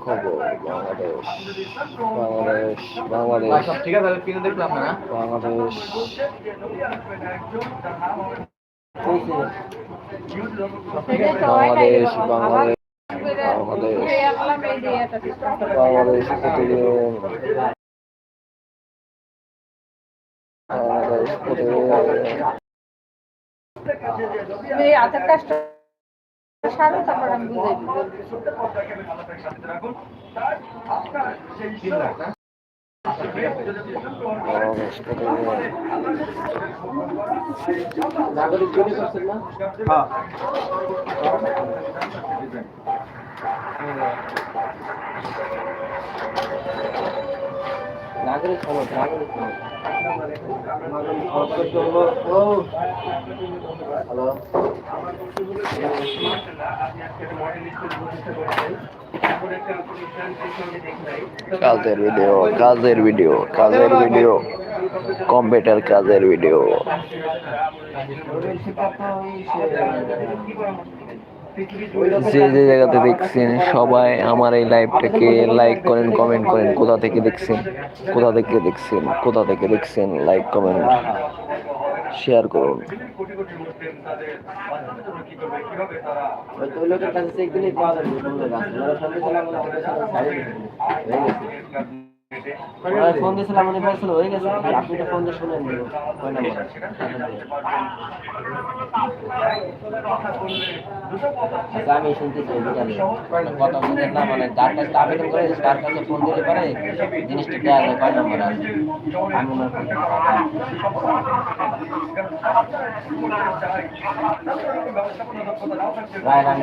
খবর বাংলাদেশ বাংলাদেশ বাংলাদেশ। সব ঠিক আছে দেখলাম না বাংলাদেশ। বাংলাদেশ বাংলাদেশ বাংলাদেশ। বাংলাদেশ প্রতিদিন বাংলাদেশ। প্রতিদিন কার্ডটা সারো তারপর আমি বুঝাই নাগরিক জমি করছেন না হ্যাঁ। নাগরিক নাগরিক হ্যালো? কাজের ভিডিও কাজের ভিডিও কাজের ভিডিও কম্পিউটার কাজের ভিডিও যে যে জায়গাতে দেখছেন, সবাই আমার এই লাইভটাকে লাইক করেন কমেন্ট করেন, কোথা থেকে দেখছেন, কোথা থেকে দেখছেন, কোথা থেকে দেখছেন লাইক কমেন্ট শেয়ার করুন। ফোন দিয়েছিল। আমাদের বলছিল হয়ে গেছে। আপনি তো ফোন দিয়ে শুনেন নিব আচ্ছা আমি শুনতে চাই বিকালে। কথা বলতে না মানে যার কাছে আবেদন করে তার কাছে ফোন দিলে পারে জিনিসটা দেওয়া যায়, কয় নাম্বার আছে? আমি ওনার ফোন রায় রানী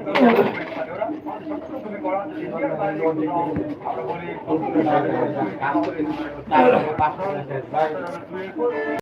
বাচ্চা